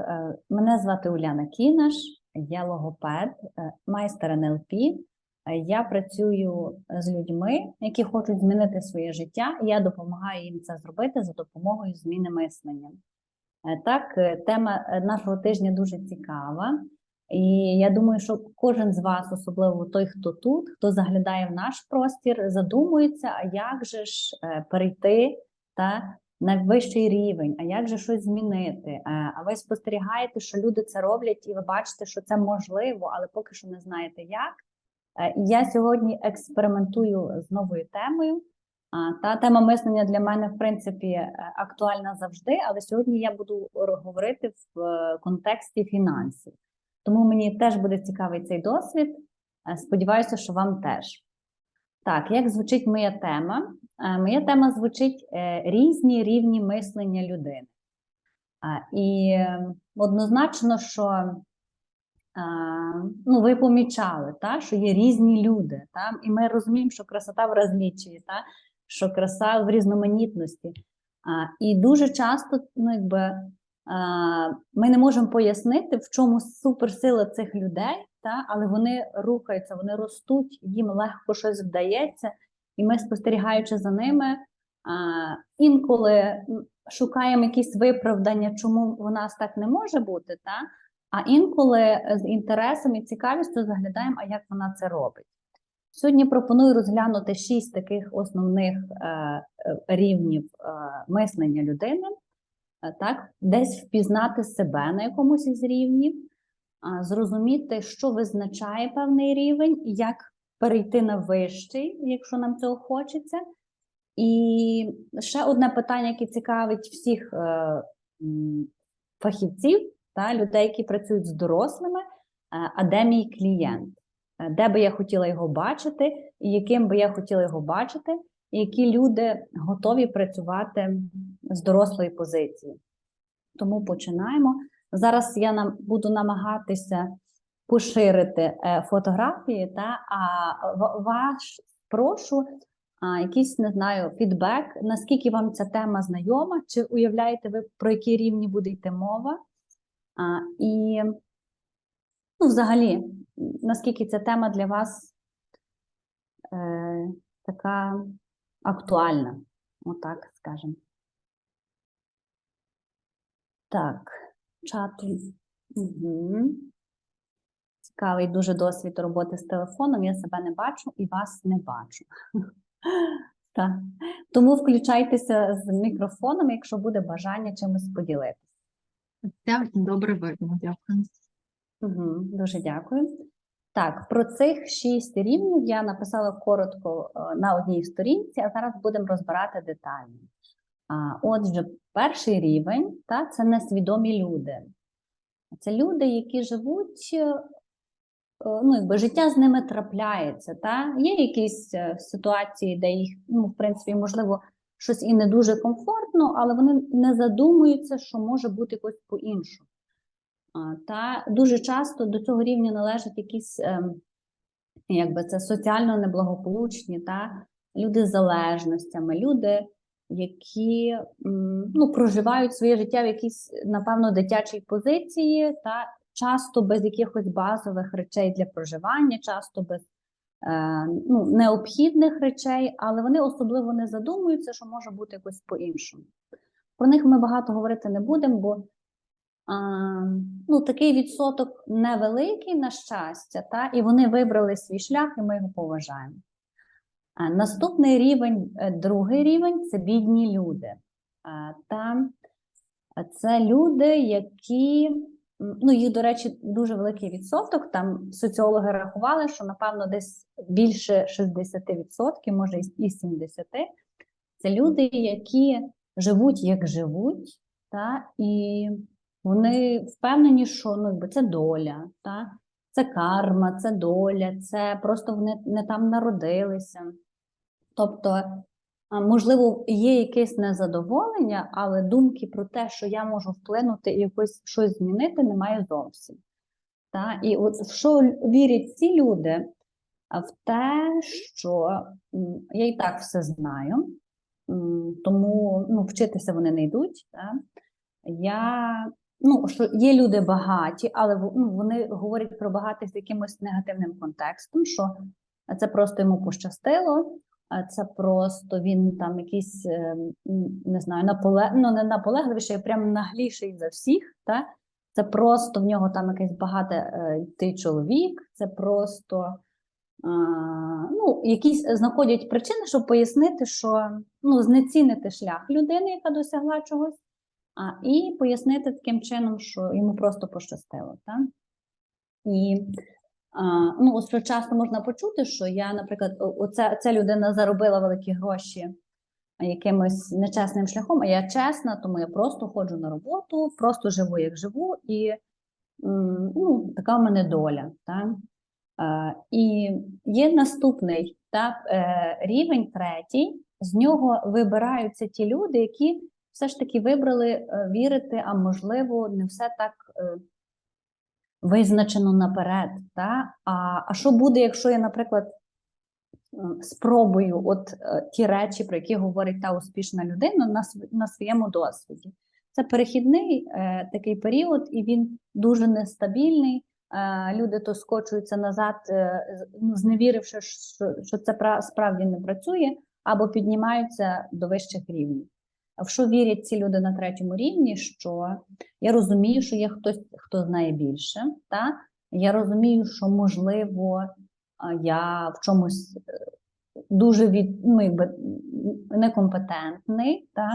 Е, Мене звати Уляна Кінаш, я логопед, е, майстер НЛП. Е, Я працюю з людьми, які хочуть змінити своє життя, і я допомагаю їм це зробити за допомогою зміни мислення. Так, тема нашого тижня дуже цікава, і я думаю, що кожен з вас, особливо той, хто тут, хто заглядає в наш простір, задумується, а як же ж перейти та на вищий рівень, а як же щось змінити? Е, А ви спостерігаєте, що люди це роблять, і ви бачите, що це можливо, але поки що не знаєте як. Е, Я сьогодні експериментую з новою темою. Та тема мислення для мене, в принципі, е, актуальна завжди, але сьогодні я буду говорити в контексті фінансів. Тому мені теж буде цікавий цей досвід. Сподіваюся, що вам теж. Так, як звучить моя тема? Е, Моя тема звучить е, різні рівні мислення людини. І е, однозначно, що е, ну, ви помічали, та, що є різні люди, та, і ми розуміємо, що красота в розліччі, та, що краса в різноманітності. І дуже часто ну, якби, ми не можемо пояснити, в чому суперсила цих людей, та, але вони рухаються, вони ростуть, їм легко щось вдається, і ми, спостерігаючи за ними, а, інколи шукаємо якісь виправдання, чому в нас так не може бути, та? а інколи е, з інтересом і цікавістю заглядаємо, а як вона це робить. Сьогодні пропоную розглянути шість таких основних е, е, рівнів е, мислення людини, е, так, десь впізнати себе на якомусь із рівнів, зрозуміти, що визначає певний рівень, як перейти на вищий, якщо нам цього хочеться. І ще одне питання, яке цікавить всіх е, фахівців та людей, які працюють з дорослими, е, а де мій клієнт? Е, Де би я хотіла його бачити, і яким би я хотіла його бачити, і які люди готові працювати з дорослої позиції. Тому починаємо. Зараз я нам буду намагатися поширити е, фотографії, та, а ваш прошу а, якийсь, не знаю, фідбек, наскільки вам ця тема знайома, чи уявляєте ви, про які рівні буде йти мова? А, і, ну, взагалі, наскільки ця тема для вас е, така актуальна, отак скажемо. Так, чату. Угу. Цікавий дуже досвід роботи з телефоном. Я себе не бачу і вас не бачу. Так. Тому включайтеся з мікрофоном, якщо буде бажання чимось поділитися. Все добре видно, дякую. Угу, дуже дякую. Так, про цих шість рівнів я написала коротко е, на одній сторінці, а зараз будемо розбирати детально. Отже, перший рівень та, це несвідомі люди. Це люди, які живуть, е, ну, якби життя з ними трапляється. Та? Є якісь е, ситуації, де їх, ну, в принципі, можливо, щось і не дуже комфортно, але вони не задумуються, що може бути якось по-іншому. Та дуже часто до цього рівня належать якісь, якби це соціально неблагополучні, та люди з залежностями, люди, які ну, проживають своє життя в якійсь, напевно, дитячій позиції, та часто без якихось базових речей для проживання, часто без е, ну, необхідних речей, але вони особливо не задумуються, що може бути якось по-іншому. Про них ми багато говорити не будемо, бо а, ну, такий відсоток невеликий, на щастя, та, і вони вибрали свій шлях, і ми його поважаємо. Наступний рівень, е, другий рівень це бідні люди. Та, це люди, які, ну, їх, до речі, дуже великий відсоток. Там соціологи рахували, що, напевно, десь більше 60%, може і 70%. Це люди, які живуть як живуть, та, і вони впевнені, що ну, це доля, та? це карма, це доля, це просто вони не там народилися. Тобто, можливо, є якесь незадоволення, але думки про те, що я можу вплинути і якось щось змінити, немає зовсім. Та? І от в що вірять ці люди? В те, що я і так все знаю, тому ну, вчитися вони не йдуть. Та? Я ну, що є люди багаті, але ну, вони говорять про багатих з якимось негативним контекстом, що це просто йому пощастило, це просто він там якийсь, е, не знаю, наполе... ну, не наполегливіший, а прям нагліший за всіх. Та? Це просто в нього там якийсь багатий е, чоловік, це просто ну, якісь знаходять причини, щоб пояснити, що ну, знецінити шлях людини, яка досягла чогось, а, і пояснити таким чином, що йому просто пощастило. Так? І ну, що часто можна почути, що я, наприклад, о- оця, ця людина заробила великі гроші якимось нечесним шляхом, а я чесна, тому я просто ходжу на роботу, просто живу, як живу, і ну, така в мене доля. Так? І є наступний та, е, рівень, третій. З нього вибираються ті люди, які все ж таки вибрали е, вірити, а можливо, не все так е, визначено наперед. Та? А, а що буде, якщо я, наприклад, спробую от е, ті речі, про які говорить та успішна людина на, на своєму досвіді? Це перехідний е, такий період, і він дуже нестабільний. Е, люди то скочуються назад, е, ну, зневіривши, що, що це справді не працює, або піднімаються до вищих рівнів. В що вірять ці люди на третьому рівні? Що я розумію, що є хтось, хто знає більше, та? я розумію, що можливо я в чомусь е, дуже від, ну, якби, некомпетентний, та?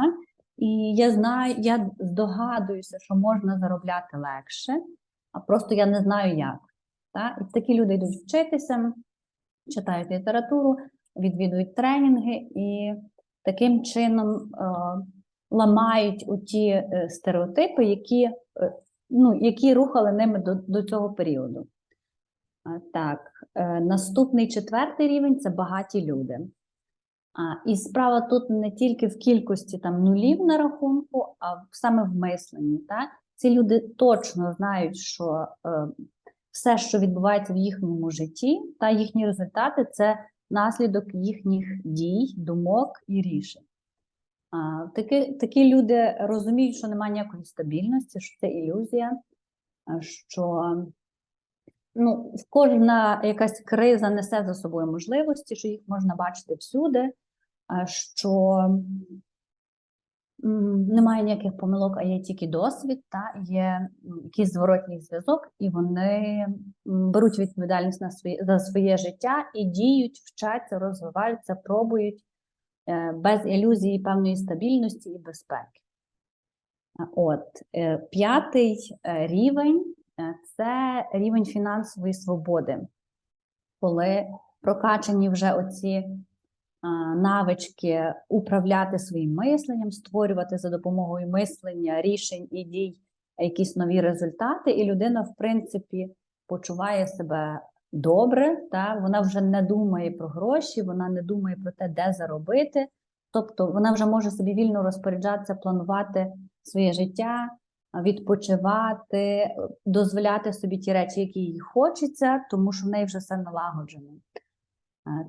і я знаю, я здогадуюся, що можна заробляти легше, а просто я не знаю як. Та? І такі люди йдуть вчитися, читають літературу, відвідують тренінги і таким чином е, ламають ті е, стереотипи, які, е, ну, які рухали ними до, до цього періоду. Так, е, наступний четвертий рівень це багаті люди. І справа тут не тільки в кількості там нулів на рахунку, а саме в мисленні. Так? Ці люди точно знають, що все, що відбувається в їхньому житті, та їхні результати це наслідок їхніх дій, думок і рішень. Такі, такі люди розуміють, що немає ніякої стабільності, що це ілюзія, що ну, кожна якась криза несе за собою можливості, що їх можна бачити всюди, що немає ніяких помилок, а є тільки досвід, та є якийсь зворотній зв'язок, і вони беруть відповідальність на своє, за своє життя і діють, вчаться, розвиваються, пробують без ілюзії певної стабільності і безпеки. От е, п'ятий е, рівень е, це рівень фінансової свободи, коли прокачані вже оці навички управляти своїм мисленням, створювати за допомогою мислення, рішень і дій якісь нові результати, і людина, в принципі, почуває себе добре, та вона вже не думає про гроші, вона не думає про те, де заробити. Тобто вона вже може собі вільно розпоряджатися, планувати своє життя, відпочивати, дозволяти собі ті речі, які їй хочеться, тому що в неї вже все налагоджено.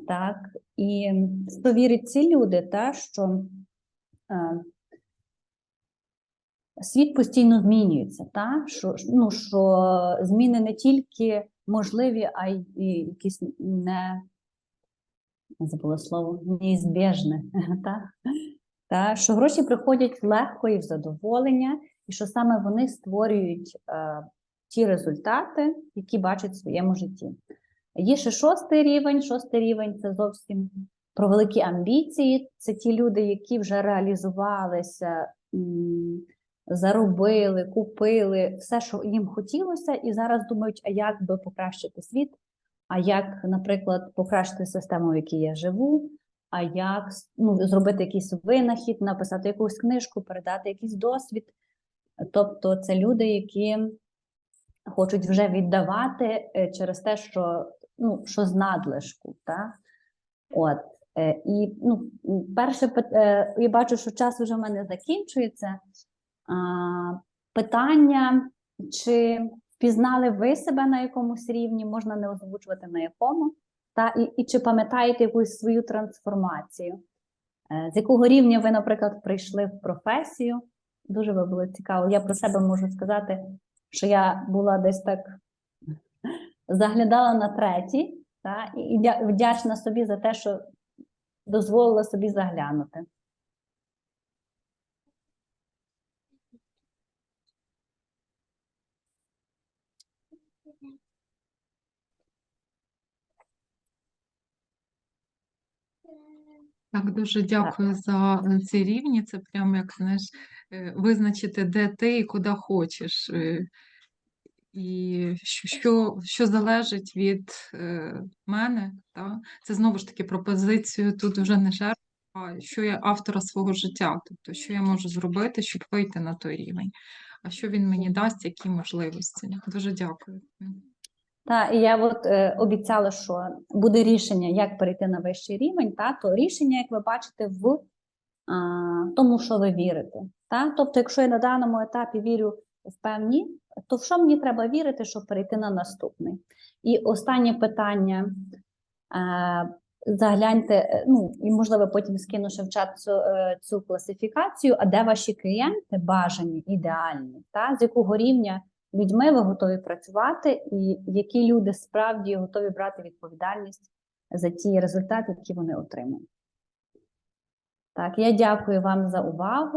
Так, і що вірять ці люди, та, що е, світ постійно змінюється, та, що, ну, що зміни не тільки можливі, а й якісь не забула слово, неізбіжне. Та? Та, що гроші приходять легко і в задоволення, і що саме вони створюють е, ті результати, які бачать в своєму житті. Є ще шостий рівень. Шостий рівень це зовсім про великі амбіції. Це ті люди, які вже реалізувалися, заробили, купили все, що їм хотілося, і зараз думають, а як би покращити світ, а як, наприклад, покращити систему, в якій я живу, а як ну, зробити якийсь винахід, написати якусь книжку, передати якийсь досвід. Тобто це люди, які хочуть вже віддавати е, через те, що, ну, що з надлишку. Та? От. е, І ну, перше е, я бачу, що час вже в мене закінчується. Питання, чи впізнали ви себе на якомусь рівні, можна не озвучувати на якому, та і, і чи пам'ятаєте якусь свою трансформацію? Е, З якого рівня ви, наприклад, прийшли в професію, Дуже би було цікаво. Я про себе можу сказати, що я була десь так заглядала на третій, та, і вдячна собі за те, що дозволила собі заглянути. Так, дуже дякую за е, ці рівні. Це прямо як знаєш, е, визначити, де ти і куди хочеш. е, І що, що, що залежить від мене, та? це знову ж таки пропозицію тут вже не жертва, а що я автора свого життя, тобто що я можу зробити, щоб вийти на той рівень, а що він мені дасть, які можливості. Дуже дякую. Та, і я от е, обіцяла, що буде рішення, як перейти на вищий рівень, та, то рішення, як ви бачите, в а, тому, що ви вірите. Та? Тобто, якщо я на даному етапі вірю в певні, то в що мені треба вірити, щоб перейти на наступний? І останнє питання. Е, загляньте, е, ну і можливо потім скину ще в чат цю, е, цю класифікацію, а де ваші клієнти бажані, ідеальні, та? з якого рівня людьми ви готові працювати, і які люди справді готові брати відповідальність за ті результати, які вони отримують. Так, я дякую вам за увагу.